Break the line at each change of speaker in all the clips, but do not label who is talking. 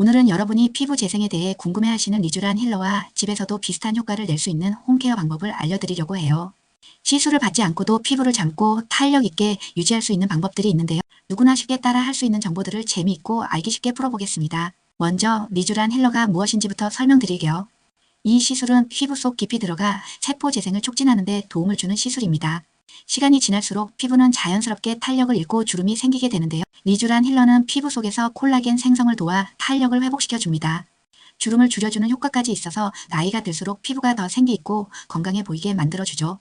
오늘은 여러분이 피부 재생에 대해 궁금해하시는 리쥬란 힐러와 집에서도 비슷한 효과를 낼 수 있는 홈케어 방법을 알려드리려고 해요. 시술을 받지 않고도 피부를 젊고 탄력 있게 유지할 수 있는 방법들이 있는데요. 누구나 쉽게 따라 할 수 있는 정보들을 재미있고 알기 쉽게 풀어보겠습니다. 먼저 리쥬란 힐러가 무엇인지부터 설명드릴게요. 이 시술은 피부 속 깊이 들어가 세포 재생을 촉진하는 데 도움을 주는 시술입니다. 시간이 지날수록 피부는 자연스럽게 탄력을 잃고 주름이 생기게 되는데요. 리쥬란 힐러는 피부 속에서 콜라겐 생성을 도와 탄력을 회복시켜 줍니다. 주름을 줄여주는 효과까지 있어서 나이가 들수록 피부가 더 생기 있고 건강해 보이게 만들어주죠.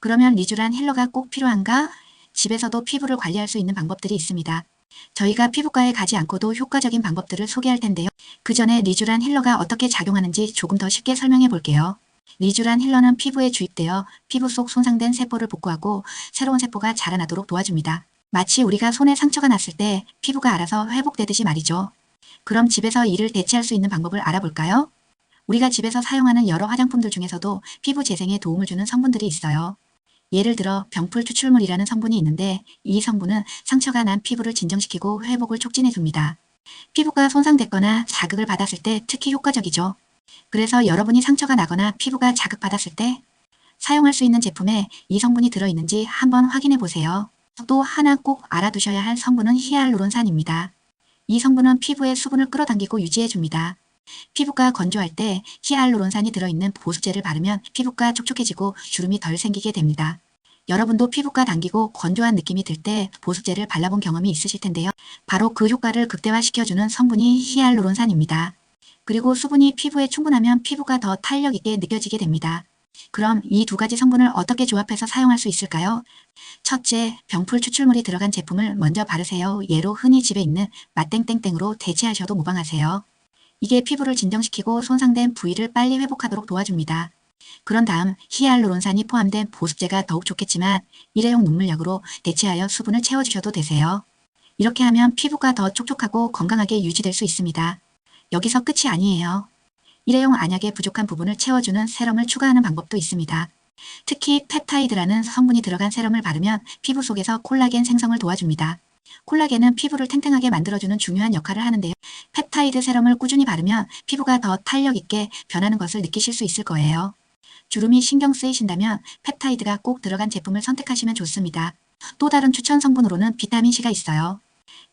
그러면 리쥬란 힐러가 꼭 필요한가? 집에서도 피부를 관리할 수 있는 방법들이 있습니다. 저희가 피부과에 가지 않고도 효과적인 방법들을 소개할 텐데요. 그 전에 리쥬란 힐러가 어떻게 작용하는지 조금 더 쉽게 설명해 볼게요. 리쥬란 힐러는 피부에 주입되어 피부 속 손상된 세포를 복구하고 새로운 세포가 자라나도록 도와줍니다. 마치 우리가 손에 상처가 났을 때 피부가 알아서 회복되듯이 말이죠. 그럼 집에서 이를 대체할 수 있는 방법을 알아볼까요? 우리가 집에서 사용하는 여러 화장품들 중에서도 피부 재생에 도움을 주는 성분들이 있어요. 예를 들어 병풀 추출물이라는 성분이 있는데 이 성분은 상처가 난 피부를 진정시키고 회복을 촉진해 줍니다. 피부가 손상됐거나 자극을 받았을 때 특히 효과적이죠. 그래서 여러분이 상처가 나거나 피부가 자극받았을 때 사용할 수 있는 제품에 이 성분이 들어있는지 한번 확인해 보세요. 또 하나 꼭 알아두셔야 할 성분은 히알루론산입니다. 이 성분은 피부의 수분을 끌어당기고 유지해 줍니다. 피부가 건조할 때 히알루론산이 들어있는 보습제를 바르면 피부가 촉촉해지고 주름이 덜 생기게 됩니다. 여러분도 피부가 당기고 건조한 느낌이 들 때 보습제를 발라본 경험이 있으실 텐데요. 바로 그 효과를 극대화시켜주는 성분이 히알루론산입니다. 그리고 수분이 피부에 충분하면 피부가 더 탄력 있게 느껴지게 됩니다. 그럼 이 두 가지 성분을 어떻게 조합해서 사용할 수 있을까요? 첫째, 병풀 추출물이 들어간 제품을 먼저 바르세요. 예로 흔히 집에 있는 맛땡땡땡으로 대체하셔도 무방하세요. 이게 피부를 진정시키고 손상된 부위를 빨리 회복하도록 도와줍니다. 그런 다음 히알루론산이 포함된 보습제가 더욱 좋겠지만 일회용 눈물약으로 대체하여 수분을 채워주셔도 되세요. 이렇게 하면 피부가 더 촉촉하고 건강하게 유지될 수 있습니다. 여기서 끝이 아니에요. 일회용 안약의 부족한 부분을 채워주는 세럼을 추가하는 방법도 있습니다. 특히 펩타이드라는 성분이 들어간 세럼을 바르면 피부 속에서 콜라겐 생성을 도와줍니다. 콜라겐은 피부를 탱탱하게 만들어주는 중요한 역할을 하는데요. 펩타이드 세럼을 꾸준히 바르면 피부가 더 탄력 있게 변하는 것을 느끼실 수 있을 거예요. 주름이 신경 쓰이신다면 펩타이드가 꼭 들어간 제품을 선택하시면 좋습니다. 또 다른 추천 성분으로는 비타민C가 있어요.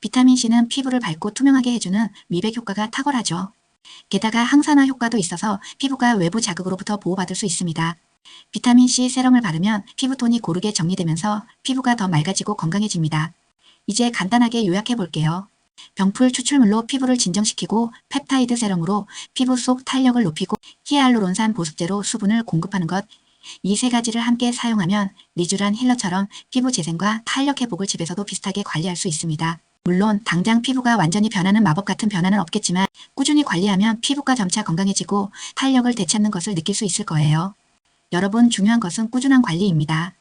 비타민C는 피부를 밝고 투명하게 해주는 미백 효과가 탁월하죠. 게다가 항산화 효과도 있어서 피부가 외부 자극으로부터 보호받을 수 있습니다. 비타민C 세럼을 바르면 피부톤이 고르게 정리되면서 피부가 더 맑아지고 건강해집니다. 이제 간단하게 요약해 볼게요. 병풀 추출물로 피부를 진정시키고 펩타이드 세럼으로 피부 속 탄력을 높이고 히알루론산 보습제로 수분을 공급하는 것. 이 세 가지를 함께 사용하면 리쥬란 힐러처럼 피부 재생과 탄력 회복을 집에서도 비슷하게 관리할 수 있습니다. 물론 당장 피부가 완전히 변하는 마법 같은 변화는 없겠지만 꾸준히 관리하면 피부가 점차 건강해지고 탄력을 되찾는 것을 느낄 수 있을 거예요. 여러분 중요한 것은 꾸준한 관리입니다.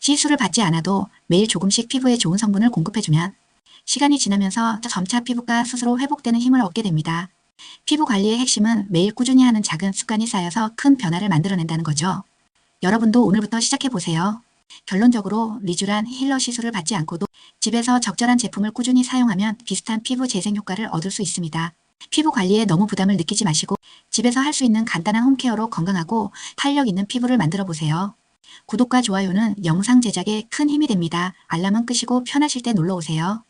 시술을 받지 않아도 매일 조금씩 피부에 좋은 성분을 공급해주면 시간이 지나면서 점차 피부가 스스로 회복되는 힘을 얻게 됩니다. 피부 관리의 핵심은 매일 꾸준히 하는 작은 습관이 쌓여서 큰 변화를 만들어낸다는 거죠. 여러분도 오늘부터 시작해보세요. 결론적으로 리쥬란 힐러 시술을 받지 않고도 집에서 적절한 제품을 꾸준히 사용하면 비슷한 피부 재생 효과를 얻을 수 있습니다. 피부 관리에 너무 부담을 느끼지 마시고 집에서 할 수 있는 간단한 홈케어로 건강하고 탄력 있는 피부를 만들어 보세요. 구독과 좋아요는 영상 제작에 큰 힘이 됩니다. 알람은 끄시고 편하실 때 눌러오세요.